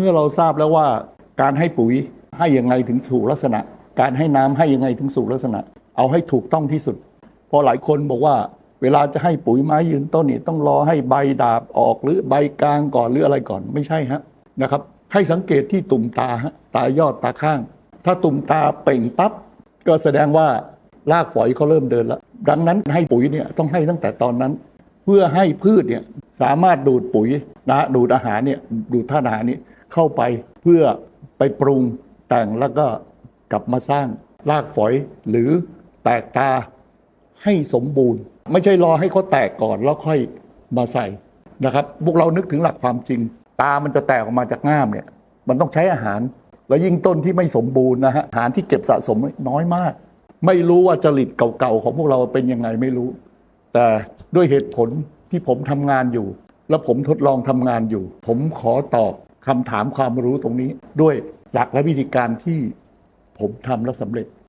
เมื่อเราทราบแล้วว่าการให้ปุ๋ยให้ยังไงถึงสู่ลักษณะ การให้น้ำให้ยังไงถึงสู่ลักษณะ เอาให้ถูกต้องที่สุด พอหลายคนบอกว่า เวลาจะให้ปุ๋ยไม้ยืนต้นนี่ต้องรอให้ใบดาบออกหรือใบกลางก่อนหรืออะไรก่อนไม่ใช่ฮะนะครับ ให้สังเกตที่ตุ่มตาฮะตายอดตาข้าง ถ้าตุ่มตาเป่งปั๊บก็แสดงว่ารากฝอยเขาเริ่มเดินแล้วดังนั้นให้ปุ๋ยเนี่ยต้องให้ตั้งแต่ตอนนั้น เพื่อให้พืชเนี่ยสามารถดูดปุ๋ยนะดูดอาหารเนี่ยดูดธาตุอาหารนี้ เข้าไปเพื่อไปปรุงแต่งแล้วก็กลับมาสร้างรากฝอยหรือแตกตาให้สมบูรณ์ ไม่ใช่รอให้เขาแตกก่อนแล้วค่อยมาใส่นะครับพวกเรานึกถึงหลักความจริง ตามันจะแตกออกมาจากง่ามเนี่ย มันต้องใช้อาหาร แล้วยิ่งต้นที่ไม่สมบูรณ์นะฮะอาหารที่เก็บสะสมน้อยมาก ไม่รู้ว่าจริตเก่าๆของพวกเราเป็นยังไงไม่รู้ แต่ด้วยเหตุผลที่ผมทำงานอยู่ และผมทดลองทำงานอยู่ ผมขอตอบ คำถามความรู้ตรงนี้ด้วยหลักและวิธีการที่ผมทำแล้วสำเร็จ